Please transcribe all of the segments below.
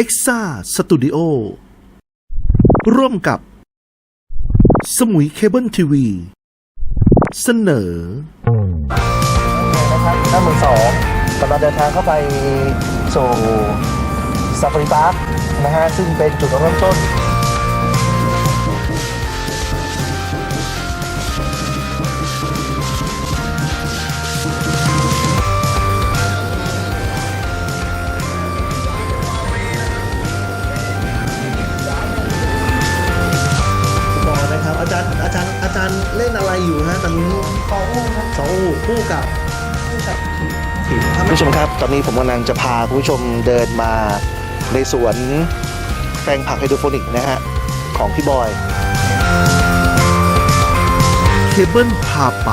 e x a Studio ร่วมกับ สมุยเคเบิลทีวี เสนอนะครับห้าหมื่นสองกำลังเดินทางเข้าไปสู่ซาฟารีพาร์คนะฮะ ซึ่งเป็นจุดเริ่มต้น ตอนนี้สองอู้ครับสองอูคู่กับคู่กับถิ่นคุณผู้ชมครับ ตอนนี้ผมกำลังจะพาคุณผู้ชมเดินมาในสวนแปลงผักไฮโดรโปนิกนะฮะ ของพี่บอย เคเบิลพาไป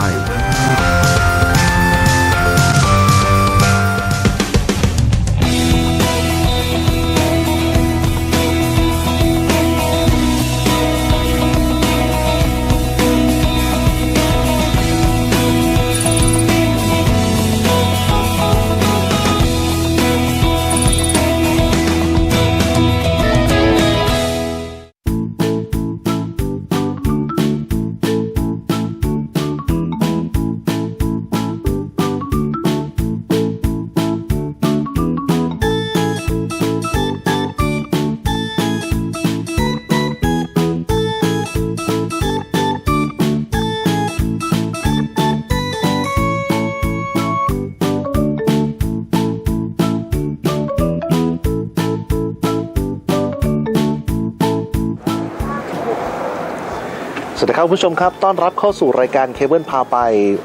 สวัสดีครับผู้ชมครับ ต้อนรับเข้าสู่รายการเคเบิลพาไป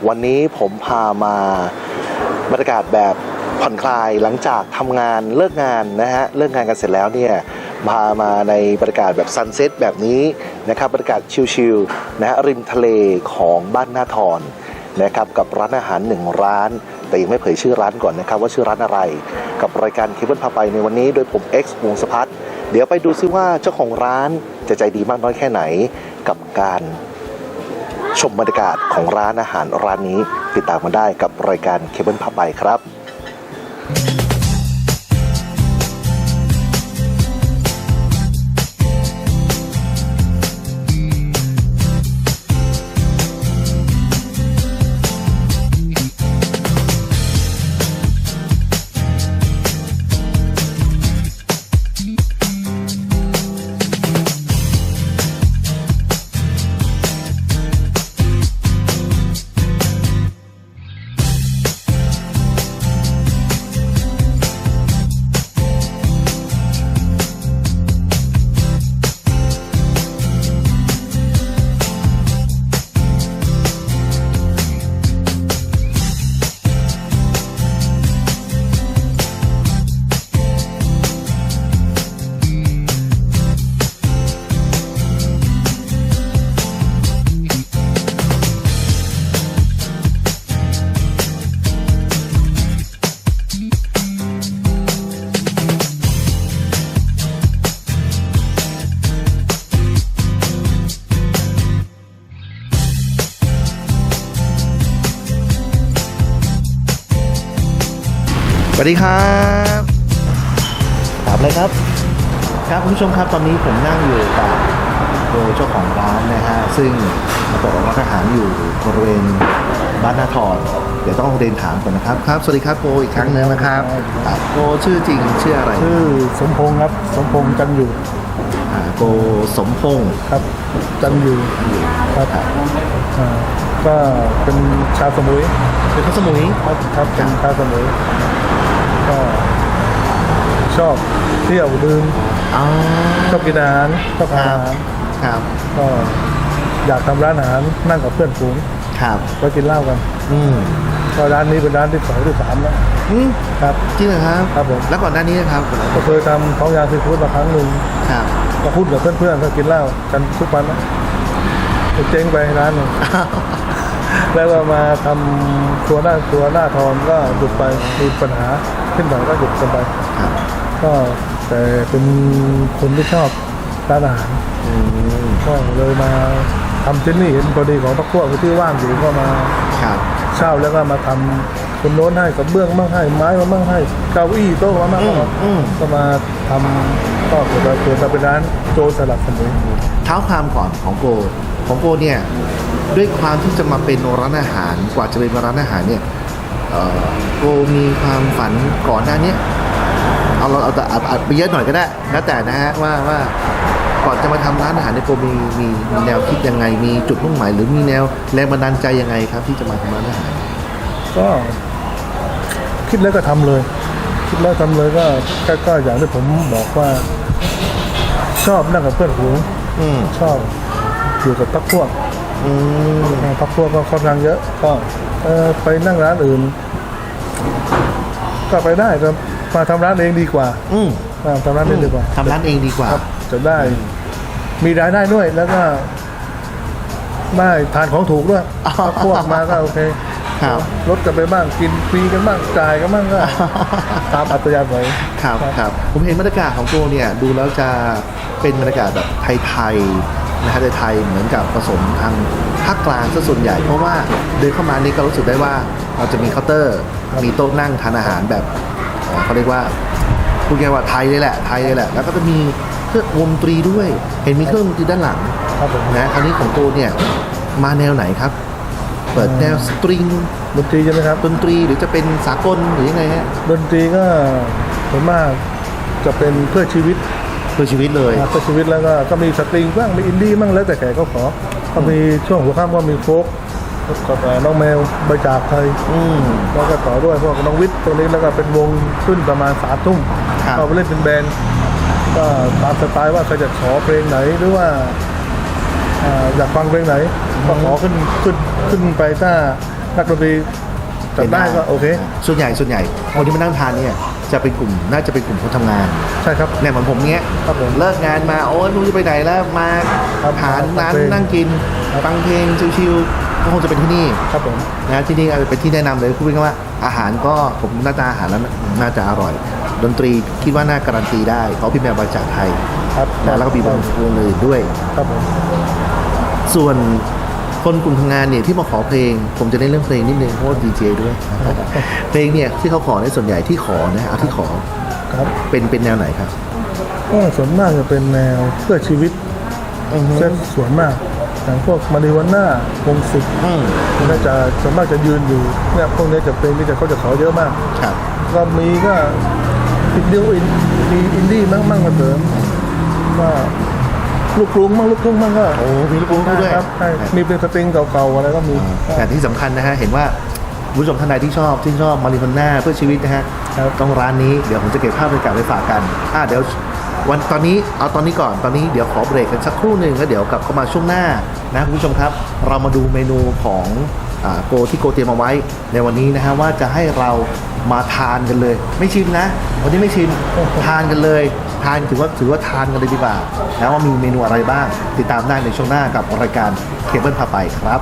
วันนี้ผมพามาบรรยากาศแบบผ่อนคลายหลังจากทำงานเลิกงานนะฮะเลิกงานกันเสร็จแล้วเนี่ยพามาในบรรยากาศแบบซันเซ็ตแบบนี้นะครับบรรยากาศชิลๆนะฮะริมทะเลของบ้านนาทรนะครับกับร้านอาหารหนึ่งร้าน แต่ยังไม่เผยชื่อร้านก่อนนะครับว่าชื่อร้านอะไร กับรายการเคเบิลพาไปในวันนี้โดยผม X วงศพัฒเดี๋ยวไปดูซิว่าเจ้าของร้านจะใจดีมากน้อยแค่ไหน กับการชมบรรยากาศของร้านอาหารร้านนี้ติดตามมาได้กับรายการเคเบิลพาไปครับ สวัสดีครับถามเลยครับ ครับคุณผู้ชมครับตอนนี้ผมนั่งอยู่กับโดเจ้าของร้านนะฮะ ซึ่งมาเปิดร้านอาหารอยู่บริเวณบ้านนาทรเดี๋ยวต้องเรียนถามก่อนนะครับ ครับ สวัสดีครับโกอีกครั้งหนึงนะครับครับโกชื่อจริงชื่ออะไรชื่อสมพงษ์ครับ สมพงษ์จันอยู่อ่าโกสมพงศ์ครับ จันอยู่ครับอ่าก็เป็นชาวสมุยเป็นคนสมุย ครับครับเป็นชาวสมุยก็ ชอบเที่ยวดื่มอ๋อชอบกินอาหารชอบทานอาหารครับก็อยากทำร้านอาหารนั่งกับเพื่อนฝูงครับก็กินเหล้ากันอืมก็ร้านนี้เป็นร้านที่สองที่สามแล้วอืมครับจริงเหรอครับ ครับผมแล้วก่อนหน้านี้นะครับก็เคยทำท้องยางซีฟู้ดมาครั้งหนึ่งครับก็พูดกับเพื่อนๆก็กินเหล้ากันทุกวันนะก็เจ๊งไปร้านหนึ่งแล้วก็มาทำครัวหน้าครัวหน้าทองก็หยุดไปมีปัญหาขึ้นหน่อยก็หยุดกันไปครับ ก็แต่เป็นคนที่ชอบร้านอาหารอืมก็เลยมาทำที่นี่เห็นพอดีของพักพวกที่ว่างอยู่ก็มาครับเช่าแล้วก็มาทำคนโน้นให้กับเบื้องบ้างให้ไม้มาบ้างให้เก้าอี้โต๊ะมาบ้างอืมอืมก็มาทำก็เกิดมาเกิดมาเป็นร้านโจสลัดสมุนเท้าความก่อนของโกของโกเนี่ยด้วยความที่จะมาเป็นร้านอาหารกว่าจะเป็นร้านอาหารเนี่ยเอ่อโกมีความฝันก่อนหน้าเนี้ย เอาเราเอาแต่อัดอัดไปเยอะหน่อยก็ได้แล้วแต่นะฮะว่าว่าก่อนจะมาทำร้านอาหารเนี่ยโกมีมีมีแนวคิดยังไง มีจุดมุ่งหมายหรือมีแนวแรงบันดาลใจยังไงครับ ที่จะมาทำร้านอาหารก็คิดแล้วก็ทำเลย คิดแล้วทำเลยก็ก็ก็อย่างที่ผมบอกว่า ชอบนั่งกับเพื่อนฝูงอืมชอบอยู่กับพักพวกอืมพักพวกก็ค่อนข้างเยอะ ก็เออไปนั่งร้านอื่น ก็ไปได้ก็ มาทำร้านเองดีกว่าอืมมาทำร้านเองดีกว่าทำร้านเองดีกว่า ครับจะได้ มีรายได้ด้วยแล้วก็ได้ทานของถูกด้วยอ๋อพักพวกมาก็โอเคครับ ลดกันไปบ้างกินฟรีกันบ้างจ่ายกันบ้างก็ ตามอัตยาศัยครับครับผมเห็นบรรยากาศของโกเนี่ยดูแล้วจะเป็นบรรยากาศแบบไทยๆนะฮะไทยๆเหมือนกับผสมทางภาคกลางซะส่วนใหญ่ เพราะว่าเดินเข้ามานี่ก็รู้สึกได้ว่าเราจะมีเคาน์เตอร์ มีโต๊ะนั่งทานอาหารแบบ เอ่อเขาเรียกว่าพูดง่ายๆว่าไทยเลยแหละไทยเลยแหละ แล้วก็จะมีเครื่องวงดนตรีด้วย เห็นมีเครื่องดนตรีด้านหลังครับผมนะคราวนี้ของโกเนี่ยมาแนวไหนครับ เปิดแนวสตริงดนตรีใช่ไหมครับดนตรีหรือจะเป็นสากลหรือยังไงฮะดนตรีก็ส่วนมากจะเป็นเพื่อชีวิตเพื่อชีวิตเลยนะเพื่อชีวิตแล้วก็ก็มีสตริงบ้างมีอินดี้บ้างแล้วแต่แขกก็ขอก็มีช่วงหัวค่ำก็มีโฟก กับน้องแมวใบจากไทยอืม แล้วก็ต่อด้วยพวกน้องวิทย์ตรงนี้แล้วก็เป็นวงขึ้นประมาณสามทุ่มครับ เราไปเล่นเป็นแบนด์ก็ตามสไตล์ว่าใครจะขอเพลงไหนหรือว่าอ่าอยากฟังเพลงไหนก็ขอขึ้นขึ้นขึ้นไปถ้านักดนตรีจัดได้ก็โอเค ส่วนใหญ่ส่วนใหญ่คนที่มานั่งทานเนี่ยจะเป็นกลุ่มน่าจะเป็นกลุ่มคนทำงานใช่ครับ เนี่ยเหมือนผมเนี้ยครับผมเลิกงานมาโอ้ยไม่รู้จะไปไหนแล้วมาครับหาร้านฟังเพลงนั่งกินครับฟังเพลงชิวๆ ก็คงจะเป็นที่นี่ครับผมนะที่นี่อาจจะเป็นที่แนะนำเลยพูดง่ายๆว่าอาหารก็ผมหน้าตาอาหารแล้วน่าจะอร่อย ดนตรีคิดว่าน่าการันตีได้เพราะพี่แมวบาจากไทยครับนะแล้วก็มีวงวงอื่นด้วย ครับผมส่วนคนกลุ่มทำงานเนี่ยที่มาขอเพลง ผมจะเน้นเรื่องเพลงนิดนึงเพราะว่าดีเจด้วยเพลงเนี่ยที่เขาขอในยส่วนใหญ่ที่ขอนะเอาที่ขอครับเป็นเป็นแนวไหนครับ ก็ส่วนมากจะเป็นแนวเพื่อชีวิตเส้นส่วนมาก อย่างพวกมาริวาน่าวงศิษย์อืมมันก็จะส่วนมากจะยืนอยู่เนี่ยพวกนี้จะเพลงที่จะเขาจะขอเยอะมาก ครับ ก็มีก็อินดี้อินมีอินดี้มั่งมั่งมาเสริมก็ลูกกรุงมั่งลูกทุ่งมั่งก็โอ้มีลูกกรุ้งด้วยครับใช่มีเป็นสตริงเก่าๆอะไรก็มี แต่ที่สำคัญนะฮะ เห็นว่าคุณผู้ชมท่านใดที่ชอบที่ชอบมาริโฮน่าเพื่อชีวิตนะฮะครับ ต้องร้านนี้เดี๋ยวผมจะเก็บภาพบรรยากาศไปฝากกันอ่าเดี๋ยว วันตอนนี้เอาตอนนี้ก่อนตอนนี้เดี๋ยวขอเบรกกันสักครู่หนึ่งแล้วเดี๋ยวกลับเข้ามาช่วงหน้านะคุณผู้ชมครับ เรามาดูเมนูของอโกที่โกเตรียมเอาไว้ในวันนี้นะฮะว่าจะให้เรามาทานกันเลย ไม่ชิมนะ วันนี้ไม่ชิมทานกันเลย ทานถือว่าถือว่าทานกันเลยดีกว่านะว่ามีเมนูอะไรบ้าง ติดตามได้ในช่วงหน้ากับรายการเคเบิลพาไปครับ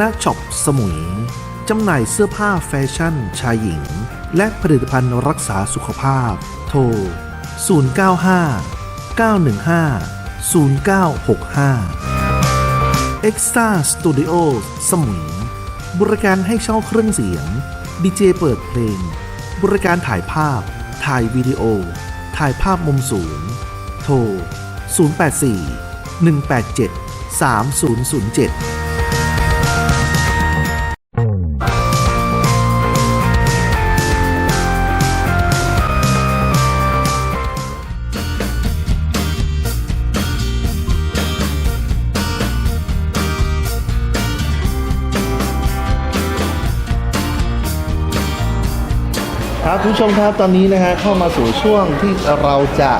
นะช็อปสมุยจำหน่ายเสื้อผ้าแฟชั่น ชายหญิง และผลิตภัณฑ์รักษาสุขภาพ โทร 095 915 0965 Extra Studio สมุย บริการให้เช่าเครื่องเสียง ดีเจเปิดเพลง บริการถ่ายภาพ ถ่ายวิดีโอ ถ่ายภาพมุมสูง โทร 084 187 3007 ครับคุณผู้ชมครับตอนนี้นะฮะเข้ามาสู่ช่วงที่เราจะ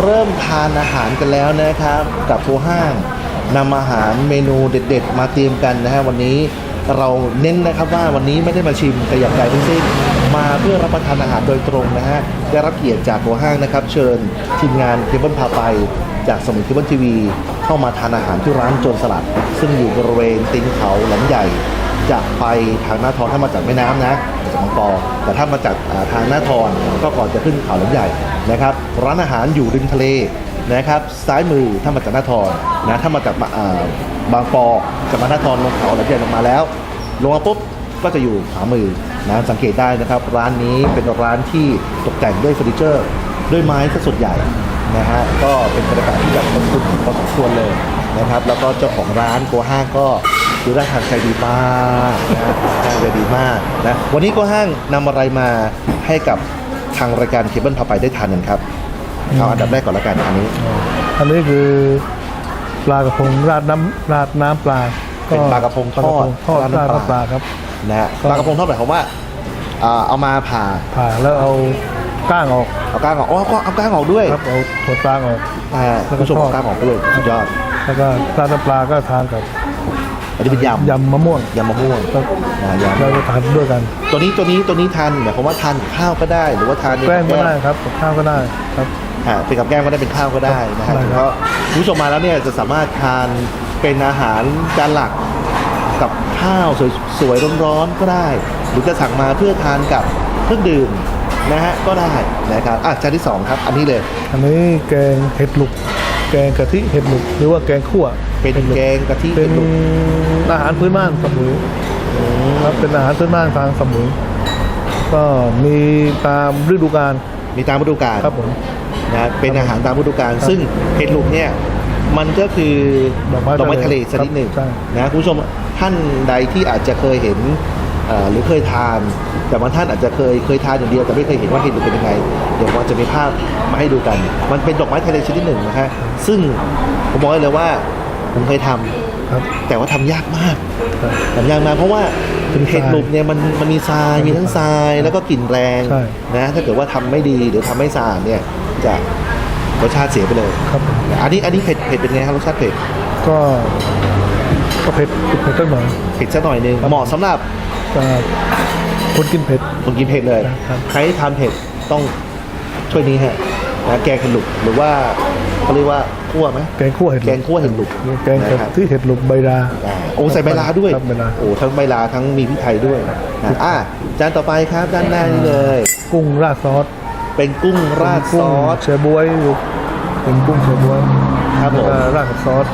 เริ่มทานอาหารกันแล้วนะครับ กับโพห้างนำอาหารเมนูเด็ด ๆ มาเตรียมกันนะฮะวันนี้เราเน้นนะครับว่าวันนี้ไม่ได้มาชิมแต่อย่างใดทั้งสิ้นมาเพื่อรับประทานอาหารโดยตรงนะฮะได้รับเกียรติจากโพห้างนะครับ เชิญทีมงานเคเบิลพาไป จากสมุนเคเบิลทีวีเข้ามาทานอาหารที่ร้านโจรสลัด ซึ่งอยู่บริเวณตีนเขาหลมใหญ่ จะไปทางหน้าท้อนถ้ามาจากแม่น้ำนะ มาจากบางปอแต่ถ้ามาจากทางหน้าทอนก็ก่อนจะขึ้นเขาหลมใหญ่นะครับ ร้านอาหารอยู่ริมทะเลนะครับ ซ้ายมือถ้ามาจากหน้าทอนนะถ้ามาจากาบางปอจะมาหน้าทอนลงเขาหลมใหญ่ลงมาแล้ว ลงมาปุ๊บก็จะอยู่ขวามือนะสังเกตได้นะครับ ร้านนี้เป็นร้านที่ตกแต่งด้วยเฟอร์นิเจอร์ ด้วยไม้ซะส่วนใหญ่นะฮะก็เป็นบรรยากาศที่แบบอบอุ่นพอสมควรเลยนะครับ แล้วก็เจ้าของร้านโกห้างก็ ดูได้ทางใจดีมากนะทางใจดีมากนะวันนี้โกห้างนำอะไรมาให้กับทางรายการเคเบิลพาไปได้ทานกันครับเอาอันดับแรกก่อนละกันอันนี้ อันนี้คือปลากระพงราดน้ำราดน้ำปลาเป็นปลากระพงทอดปลากระพงทอดราดราดน้ำปลาน้ำปลาครับนะฮะก็ปลากระพงทอดหมายความว่าอ่าเอามาผ่าผ่าแล้วเอาก้างออกเอาก้างออกอ๋อก็เอาก้างออกด้วยครับเอาถั่วกลางออกอ่าแล้วก็ผู้ชมทอเอาดก้างออกด้วยสุดยอดแล้วก็ราดน้ำปลาก็ทานกับ อันนี้เป็นยำยำมะม่วงยำมะม่วงก็นะยำเราจะทานด้วยกัน ตัวนี้ตัวนี้ตัวนี้ทานหมายความว่าทานข้าวก็ได้ หรือว่าทานแกล้งก็ได้ครับกับข้าวก็ได้ครับฮะเป็นกับแกล้มก็ได้เป็นข้าวก็ได้นะฮะได้ครับ เพราะคุณผู้ชมมาแล้วเนี่ยจะสามารถทานเป็นอาหารจานหลักกับข้าวสวยสวยร้อนๆก็ได้ หรือจะสั่งมาเพื่อทานกับเครื่องดื่มนะฮะก็ได้นะครับอะจานที่สองครับ อันนี้เลย อันนี้แกงเห็ดหลุก แกงกะทิเห็ดหลุกหรือว่าแกงขั่วเป็นแกงกะทิเป็เห็นดหลุกอาหารพื้นบ้านสมุยครับเป็นอาหารพื้นบ้านทางสมุยก็มีตามฤดูกาลมีตามฤดูกาลครับผม นะเป็นอาหารตามฤดูกาลครับซึ่งเห็ดหลุกเนี่ยมันก็คือดอกไม้ดอกไม้ทะทะเลเลสักนิดหนึ่งใช่ นะคุณผู้ชมท่านใดที่อาจจะเคยเห็นเอ่อ หรือเคยทาน แต่บางท่านอาจจะเคยเคยทานอย่างเดียวแต่ไม่เคยเห็นว่าเห็ดหลุกเป็นยังไง เดี๋ยวผมจะมีภาพมาให้ดูกัน มันเป็นดอกไม้ทะเลชนิดหนึ่งนะฮะซึ่งผมบอกได้เลยว่าผมเคยทำครับแต่ว่าทำยากมากครับทำยากมากเพราะว่าเป็นทรายเห็ดหลุกเนี่ยมันมันมีทรายมีทั้งทรายแล้วก็กลิ่นแรงใช่นะถ้าเกิดว่าทำไม่ดีหรือทำไม่สะอาดเนี่ยจะรสชาติเสียไปเลยครับผมอันนี้อันนี้เผ็ดเผ็ดเป็นไงครับรสชาติเผ็ดก็ก็เผ็ดเผ็ดสักหน่อยเผ็ดสักหน่อยนึงเหมาะสำหรับ ก็คนกินเผ็ดคนกินเผ็ดเลย ครับ ใครที่ทานเผ็ดต้องช่วยนี้ฮะนะแกงเห็ดหลุกหรือว่าเขาเรียกว่าคั่วไหมแกงคั่วเห็ดหแกลุงกคั่วเห็ดหลุกแกงนะครับที่เห็ดหลุกใบดาอ่าโอ้ใส่ใบลาด้วยครับใบลา โอ้ทั้งใบลาทั้งมีพริกไทยด้วยนะอะจานต่อไปครับด้านหน้านี่เลย กุ้งราดซอสเป็นกุ้งราดซกุ้งอส เชบวยเป็นกุ้งเชบวยครับผม แล้วก็ราดกับซอส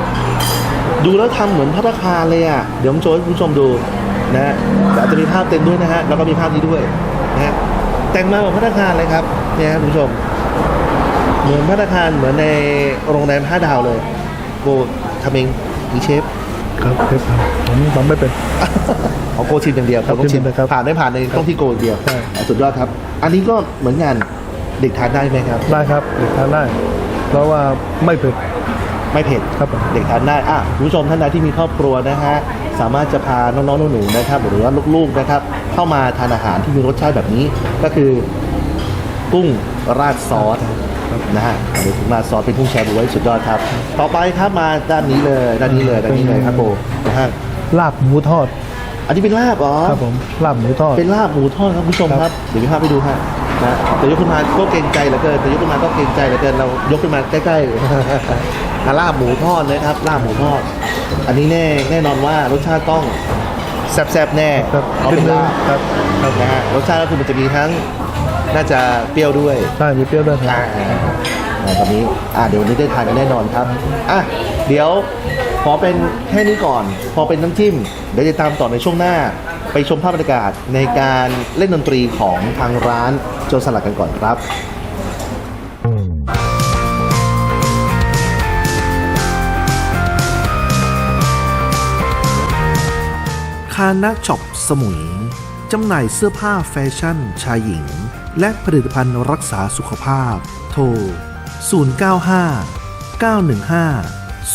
ดูแล้วทำเหมือนพัตตาคารเลยอะ เดี๋ยวผมโชว์ให้คุณผู้ชมดู นะฮะแต่อาจจะมีภาพเต็มด้วยนะฮะแล้วก็มีภาพนี้ด้วยนะฮะแต่งมาเหมือนพัตตาคารเลยครับเนี่ยครับคุณผู้ชม เหมือนพัตตาคารเหมือนในโรงแรมห้าดาวเลยโบทำเองมีเชฟครับเชฟครับผมทำไม่เป็นเอาโกชิมอย่างเดียวครับต้องชิมชิมเลยครับผ่านไม่ผ่านในต้องที่โกอย่างเดียวใช่สุดยอดครับ อันนี้ก็เหมือนกันเด็กทานได้ไหมครับ ได้ครับเด็กทานได้ เพราะว่าไม่เผ็ดไม่เผ็ดครับผมเด็กทานได้อะคุณผู้ชมท่านใดที่มีครอบครัวนะฮะ สามารถจะพาน้องๆหนูๆนะครับ หรือว่าลูกๆนะครับ เข้ามาทานอาหารที่มีรสชาติแบบนี้ก็คือกุ้งราดซอสนะฮะอันนี้กุ้งราดซอสเป็นกุ้งแชร์บวยสุดยอดครับ ต่อไปครับมาด้านนี้เลยด้านนี้เลยด้านนี้เลยครับโบนะฮะลาบหมูทอด อันนี้เป็นลาบเหรอครับผมลาบหมูทอด เป็นลาบหมูทอดครับคุณผู้ชมครับครับเดี๋ยวมีภาพไปดูฮะนะแต่ยกขึ้นมาก็เกรงใจเหลือเกินแต่ยกขึ้นมาก็เกรงใจเหลือเกินเรายกขึ้นมาใกล้ๆอะ ลาบหมูทอดนะครับลาบหมูทอด อันนี้แน่แน่นอนว่ารสชาติต้องแซ่บๆแน่ครับเพราะเป็นลาบครับครับนะฮะรสชาติก็คือมันจะมีทั้งน่าจะเปรี้ยวด้วยใช่มีเปรี้ยวด้วยครับอ่าอ่าตอนนี้อ่าเดี๋ยววันนี้ได้ทานกันแน่นอนครับอะเดี๋ยวขอเป็นแค่นี้ก่อน พอเป็นน้ำจิ้มเดี๋ยวจะตามต่อในช่วงหน้า ไปชมภาพบรรยากาศในการเล่นดนตรีของทางร้านโจรสลัดกันก่อนครับ คานะช็อปสมุยจำหน่ายเสื้อผ้าแฟชั่น ชายหญิง และผลิตภัณฑ์รักษาสุขภาพ โทร 095 915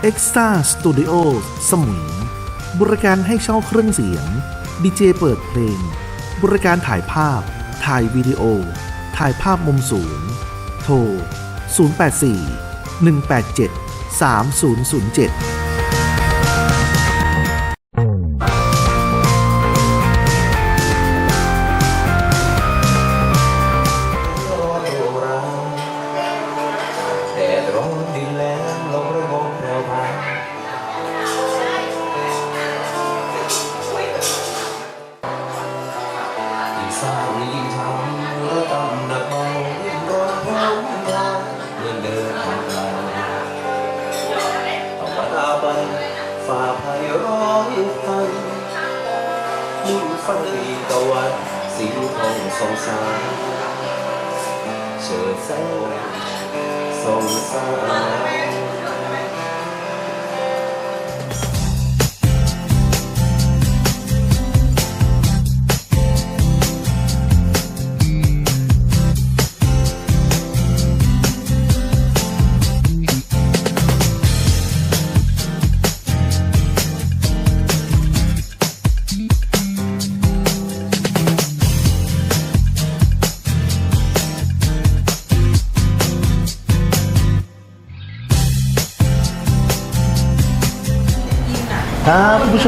0965 Extra Studio สมุย บริการให้เช่าเครื่องเสียง ดีเจเปิดเพลง บริการถ่ายภาพ ถ่ายวิดีโอ ถ่ายภาพมุมสูง โทร 084 187 3007 ยิ่งฟันดีตะวันสีทอง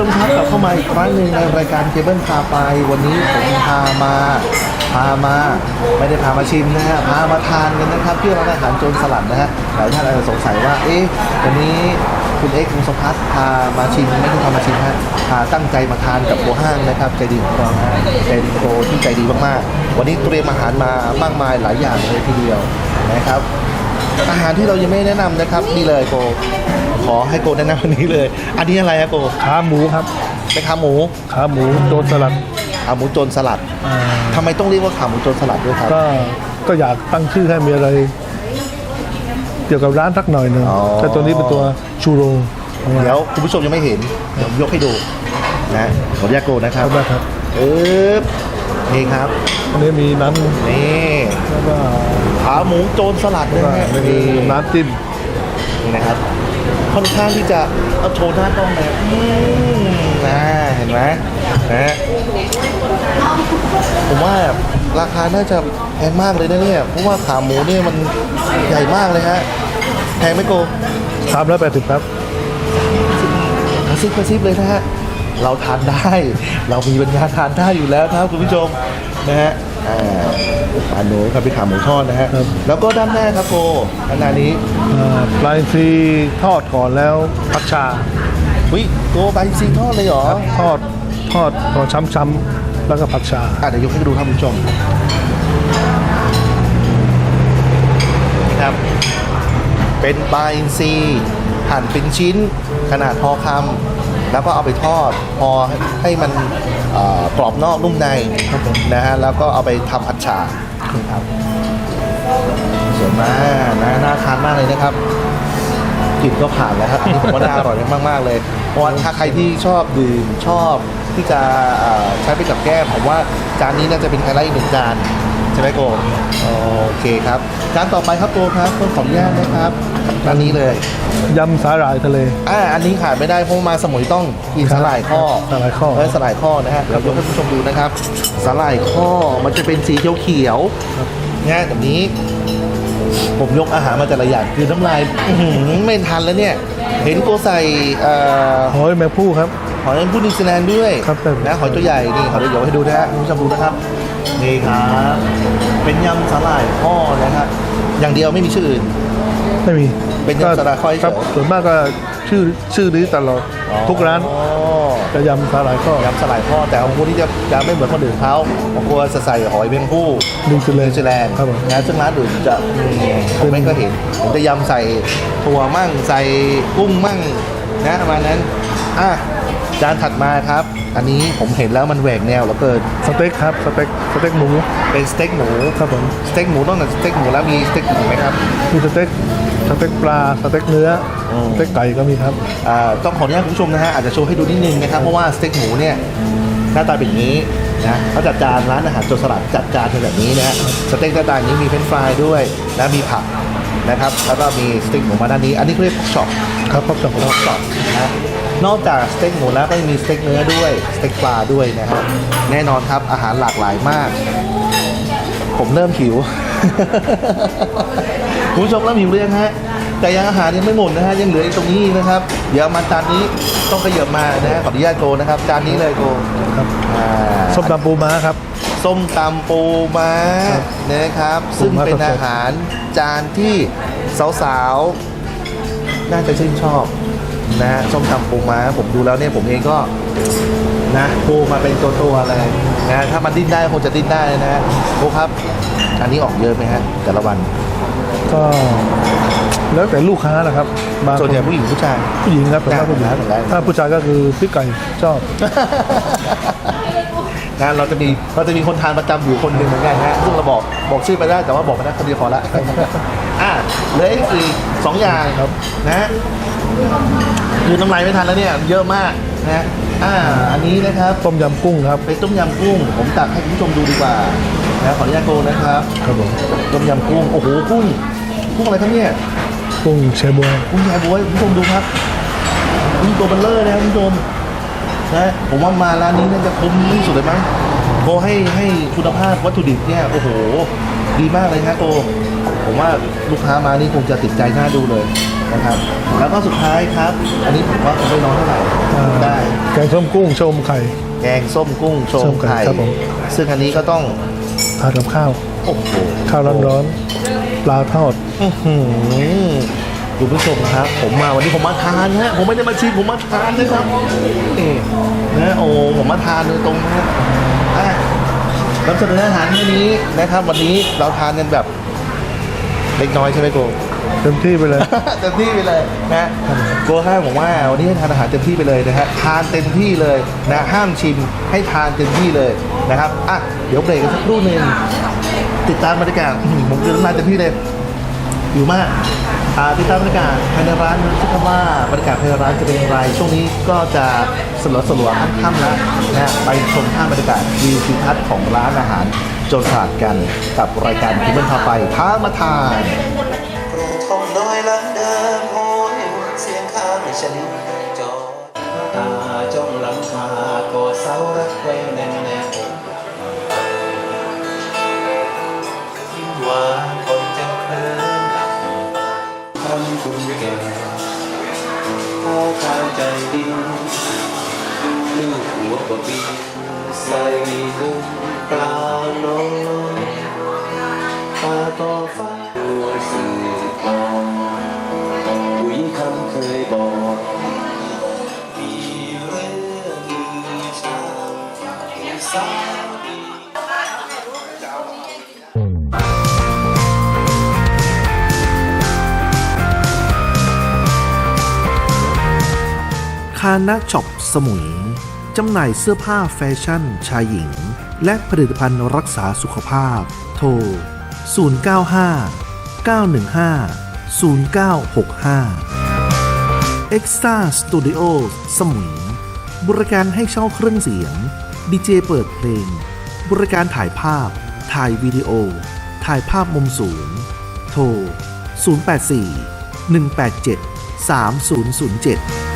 มครับกลับเข้ามาอีกครั้งหนึ่งในรายการเคเบิลพาไป วันนี้ผมพามาพามาไม่ได้พามาชิมนะฮะพามาทานกันนะครับที่ร้านอาหารโจรสลัดนะฮะหลายท่านอาจจะสงสัยว่าเอ๊ะวันนี้คุณเอ็กซ์มุสพัฒน์พามาชิมไม่ได้พามาชิมฮะพาตั้งใจมาทานกับโบห้างนะครับใจดีของเราฮะเป็นโปรที่ใจดีมากๆ วันนี้เตรียมอาหารมามากมายหลายอย่างเลยทีเดียวนะครับ อาหารที่เรายังไม่แนะนำนะครับนี่เลยโก ขอให้โกแนะนำอันนี้เลย อันนี้อะไรอะโกขาหมูครับเป็นขาหมูขาหมูโดนสลัดขาหมูโจรสลัดอ่าทำไมต้องเรียกว่าขาหมูโจรสลัดด้วยครับ ก็ก็อยากตั้งชื่อให้มีอะไร เกี่ยวกับร้านสักหน่อยหนึ่งอ๋อ แต่ตัวนี้เป็นตัวชูโรงเดี๋ยวคุณผู้ชมยังไม่เห็นเดี๋ยวยกให้ดูนะขออนุญาตโกนะคครัรับบครับปึ๊บนี่ครับอันนี้มีน้ำนี่แล้วก็ขาหมูโจรสลัดนะฮะมีนี่น้ำจิ้มนี่นะครับ ค่อนข้างที่จะเอาโชว์หน้ากล้องเลยอืมนะเห็นไหมนะฮะผมว่าราคาน่าจะแพงมากเลยนะเนี่ยเพราะว่าขาหมูเนี่ยมันใหญ่มากเลยฮะแพงไหมโกสามร้อยแปดสิบครับกระซิบกระซิบเลยนะฮะเราทานได้ เรามีปัญญาทานได้อยู่แล้วครับคุณผู้ชมนะฮะ อ่าปลาหนูครับเป็นขาหมูทอดนะฮะครับ แล้วก็ด้านหน้าครับโกด้านหน้านี้อ่าปลาอินทรีทอดก่อนแล้วผัดชาวิโกใบซีทอดเลยเหรอครับทอดทอดพอช้ำๆแล้วก็ผัดชา อะเดี๋ยวยกให้ดูครับคุณผู้ชมนี่ครับ เป็นปลาอินทรีหั่นเป็นชิ้นขนาดพอคำ แล้วก็เอาไปทอดพอให้มันกรอบนอกนุ่มในนะฮะแล้วก็เอาไปทำผัดฉาครับสวยมากนะน่าทานมากเลยนะครับกลิ่นก็ผ่านแล้วครับอันนี้ผมว่าน่าอร่อยมากๆเลยเพราะว่าถ้าใครที่ชอบดื่มชอบที่จะใช้ไปกับแก้มผมว่าจานนี้น่าจะเป็นไฮไลท์อีกหนึ่งจาน ใช่ไหมโกโอเคครับจานต่อไปครับโกครับต้องขออนุญาตนะครับจานนี้เลยยำสาหร่ายทะเล อ่าอันนี้ขาดไม่ได้เพราะมาสมุยต้องกินสาหร่ายข้อสาหร่ายข้อเออสาหร่ายข้อนะฮะเดี๋ยวยกให้ผู้ชมดูนะครับสาหร่ายข้อมันจะเป็นสีเขียวๆนะแบบนี้ ผมยกอาหารมาแต่ละอย่างคือน้ำลายอื้อหือไม่ทันแล้วเนี่ย เห็นโกใส่เอ่อหอยแมงผู้ครับหอยผู้นิวซีแลนด์ด้วยครับผมนะหอยตัวใหญ่นี่หอยตัวใหญ่ให้ดูนะฮะคุณผู้ชมดูนะครับ นี่ครับเป็นยำสาหร่ายข้อนะฮะอย่างเดียวไม่มีชื่ออื่น ไม่มีเป็นยำสาหร่ายข้อเฉยครับ ส่วนมากก็ชื่อชื่อนี้ตลอดทุกร้านอ๋อจะยำสาหร่ายข้อยำสลายข้อแต่ของคนที่จะจะไม่เหมือนคนอื่นเขาของคนจะใส่หอยเมงผู้นิวซีแลนนิด์วซีแลนด์ครับผมนะซึ่งร้านอื่นจะผมไม่ก็เห็นผมจะยำใส่ถั่วมั่งใส่กุ้งมั่งนะประมาณนั้นอะ จานถัดมาครับ อันนี้ผมเห็นแล้วมันแหวกแนวแล้วเกินสเต็กครับสเต็กสเต็กหมูเป็นสเต็กหมูครับผมสเต็กหมูต้องแต่สเต็กหมูแล้วมีสเต็กอื่นไหมครับมีสเต็กสเต็กปลาสเต็กเนื้ออมสเต็กไก่ก็มีครับอ่าต้องขออนุญาตคุณผู้ชมนะฮะอาจจะโชว์ให้ดูนิดนึงนะครับเพราะว่าสเต็กหมูเนี่ยหน้าตาเป็นอย่างนี้นะเขาจัดจานร้านอาหารโจรสลัดจัดจานเป็นแบบนี้นะฮะสเต็กหน้าตาอย่างนี้มีเฟรนช์ฟรายด้วยนะมีผักนะครับแล้วก็มีสเต็กหมูมาด้านนี้ อันนี้เขาเรียกช็อปครับพบกับผมช็อปนะ นอกจากสเต็กหมูแล้วก็ยังมีสเต็กเนื้อด้วย สเต็กปลาด้วยนะครับ แน่นอนครับอาหารหลากหลายมาก ผมเริ่มหิว คุณผู้ชมเริ่มหิวเรื่อยังฮะ แต่ยังอาหารยังไม่หมดนะฮะ ยังเหลืออีกตรงนี้นะครับ เดี๋ยวมาจานนี้ต้องขยับมานะฮะขออนุญาตโกนะครับ จานนี้เลยโกครับอ่า ส้มตำปูม้าครับ ส้มตำปูม้าครับนะครับ ปูซึ่งม้าเป็นสดๆ อาหารจานที่สาวๆ น่าจะชื่นชอบ นะฮะส้มตำปูม้าผมดูแล้วเนี่ยผมเองก็นะปูมาเป็นตัวตัวๆเลยนะถ้ามันดิ้นได้คงจะดิ้นได้นะฮะโอ้ครับ อันนี้ออกเยอะไหมฮะแต่ละวันก็ แล้วแต่ลูกค้านะครับบางส่วนใหญ่คผู้หญิงผู้ชาย ผู้หญิงครับแต่ถ้าผู้หญิงได้ได้ ถ้าผู้ชายก็คือพริกไก่ชอบ นะเราจะมีเราจะมีคนทานประจำอยู่คนหนึ่งเหมือนกันฮะซึ่งเราบอกบอกชื่อไปได้แต่ว่าบอกไปได้คนเดียวพอละ อะเหลืออีกสองอย่างครับนะ คือน้ำลายไม่ทันแล้วเนี่ย เยอะมากนะอ่าอันนี้นะครับต้มยำกุ้งครับเป็นต้มยำกุ้ง ผมตักให้คุณผู้ชมดูดีกว่านะขออนุญาตโกงนะครับครับผมต้มยำกุ้งโอ้โหกุ้งกุ้งอะไรครับเนี่ยกุ้งแชบวยกุ้งยายบวยคุณผู้ชมดูครับกุ้งตัวเบลเลอร์นะครับคุณผู้ชมนะผมว่ามาร้านนี้น่าจะคุ้มที่สุดเลยมั้ง โกให้ให้คุณภาพวัตถุดิบเนี่ยโอ้โห ดีมากเลยฮะโกผมว่าลูกค้ามานี่คงจะติดใจน่าดูเลยนะครับ แล้วก็สุดท้ายครับ อันนี้ผมว่าคงไม่น้อยเท่าไหร่อ่าได้ แกงส้มกุ้งชมไข่ แกงส้มกุ้งโชส้มมไข่ไข่ครับผม ซึ่งอันนี้ก็ต้องทานกับข้าว โอ้โหข้าวร้อนๆปลาทอด อื้อหือ คุณผู้ชมครับ ผมมาวันนี้ผมมาทานฮะผมไม่ได้มาชิมผมมาทานนะครับนี่นะโอ้ผมมาทานโดยตรงนะฮะอะนำเสนออาหารแค่นี้นะครับ วันนี้เราทานกันแบบเล็กน้อยใช่ไหมโกเต็มที่ไปเลย เต็มที่ไปเลยนะโกห้ามผมว่าวันนี้ให้ทานอาหารเต็มที่ไปเลยนะฮะทานเต็มที่เลยนะห้ามชิมให้ทานเต็มที่เลยนะครับอะเดี๋ยวเบรกกันสักครู่หนึ่งติดตามบรรยากาศอื้อหือผมจะมาเต็มที่เลยอยู่มากอ่า ติดตามบรรยากาศภายในร้านนะคิดว่าบรรยากาศภายในร้านจะเป็นอย่างไร ช่วงนี้ก็จะสลัวสลัวๆค่ำๆแล้วนะไปชมภาพบรรยากาศวิวทิวทัศน์ของร้านอาหารจรสลัดกันกับรายการที่มันพาไปพามาทานฉันจอตาจ้องหลังคาก่อเสารักไว้แท่าทางใจดีลูกหัวก็บีใส่ดุมกลางน้องตาต่อฟ้าด้วยสื่อทองผู้หญิงคำเคยบอกมีเรื่องลือชาสาว คานะช็อปสมุย จำหน่ายเสื้อผ้าแฟชั่น ชายหญิง และผลิตภัณฑ์รักษาสุขภาพ โทร 095 915 0965 Extra Studio สมุย บริการให้เช่าเครื่องเสียง ดีเจเปิดเพลง บริการถ่ายภาพ ถ่ายวิดีโอ ถ่ายภาพมุมสูง โทร 084 187 3007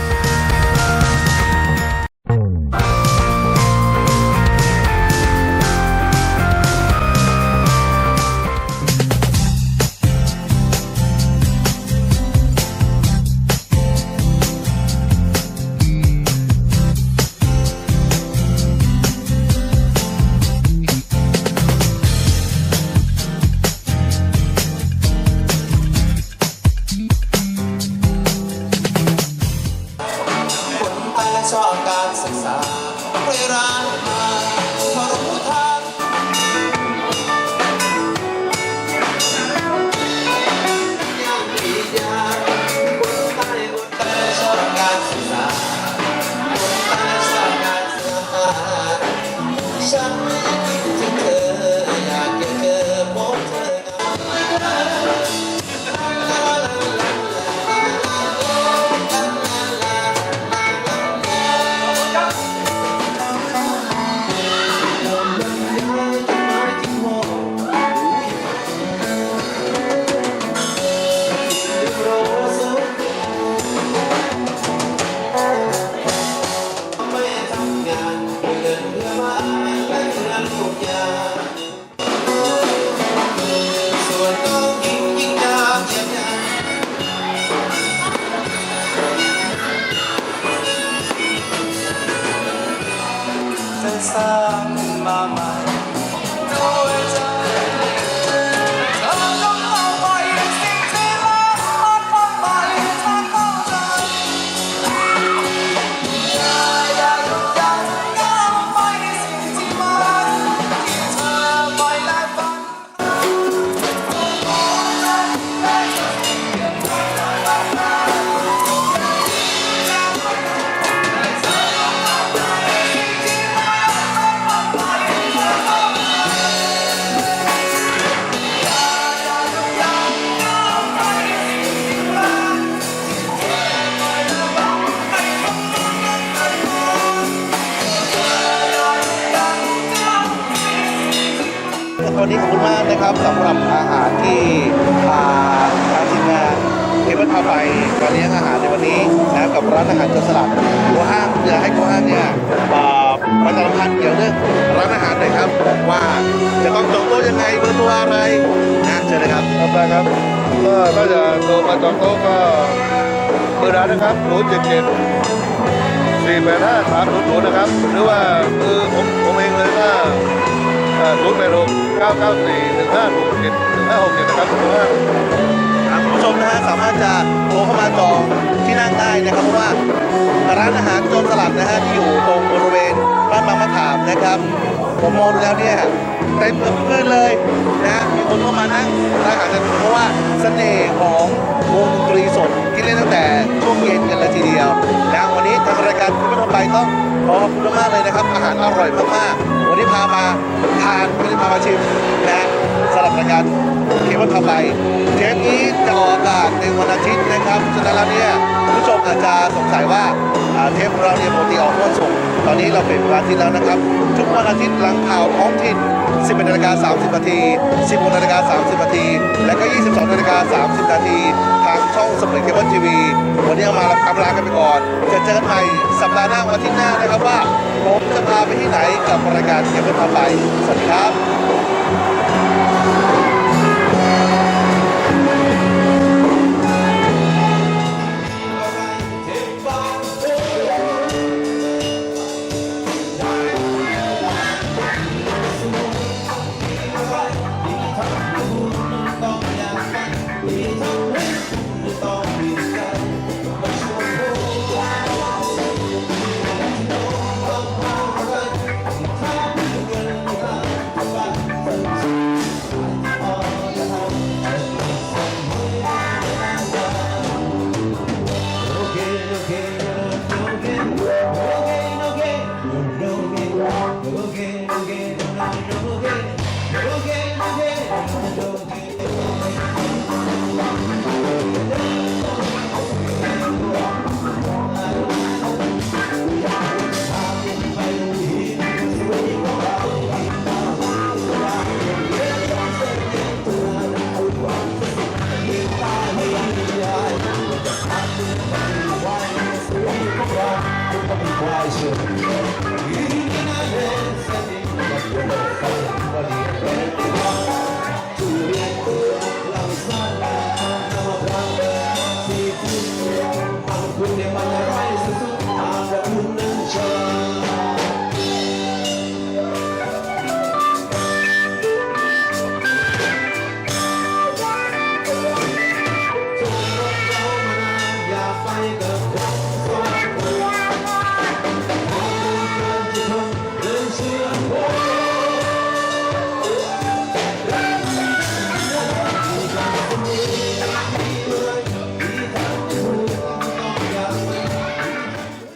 มากนะครับสำหรับอาหารที่พาทางทีมงานเคเบิลพาไปมาเลี้ยงอาหารในวันนี้นะกับร้านอาหารจนสลัดตัวห้างอยากให้ตัวห้างเนี่ยเอ่อประชาสัมพันธ์เกี่ยวเรื่องร้านอาหารหน่อยครับ ว่าจะต้องจองโต๊ะยังไงเบอร์ตัวอะไรนะเชิญเลยครับครับได้ครับก็ถ้าจะโทรมาจองโต๊ะก็เบอร์ร้านนะครับ0 7 7 4 8 5 3 0 0นะครับหรือว่าคือผมผมเองเลยก็ 0 8 6 9 9 4 1 5 6 7 1 5 6 7นะครับทุกท่านครับคุณผู้ชมนะฮะสามารถจะโทรเข้ามาจองที่นั่งได้นะครับเพราะว่าร้านอาหารโจรสลัดนะฮะที่อยู่ตรงบริเวณบ้านบางมะขามนะครับ ผมมองดูแล้วเนี่ยเต็มพื้นเลยนะมีคนเข้ามานั่งร้านอาหารกันเพราะว่าเสน่ห์ของวงดนตรีสดที่เล่นตั้งแต่ช่วงเย็นกันเลยทีเดียวนะวันนี้ทางรายการคุณผู้ชมไปต้อง ขอขอบคุณมากเลยนะครับ อาหารอร่อยมากๆ วันนี้พามาทานไม่ได้พามาชิมนะสำหรับรายการเคเบิลพาไปเทปนี้จะออกอากาศในวันอาทิตย์นะครับฉะนั้นแล้วเนี่ยผู้ชมอาจจะสงสัยว่าเทปของเราเนี่ยปกติออกวันศุกร์ตอนนี้เราเป็นวันอาทิตย์แล้วนะครับ ทุกวันอาทิตย์หลังข่าวท้องถิ่น 11นาฬิกา30นาที16นาฬิกา30นาทีและก็ 22นาฬิกา30นาที ช่องสมเด็จเคเบิลทีวี วันนี้เอามาอำลากันไปก่อน จะเจอกันใหม่สัปดาห์หน้าวันที่หน้านะครับว่าผมจะพาไปที่ไหนกับรายการเคเบิลพาไป สวัสดีครับ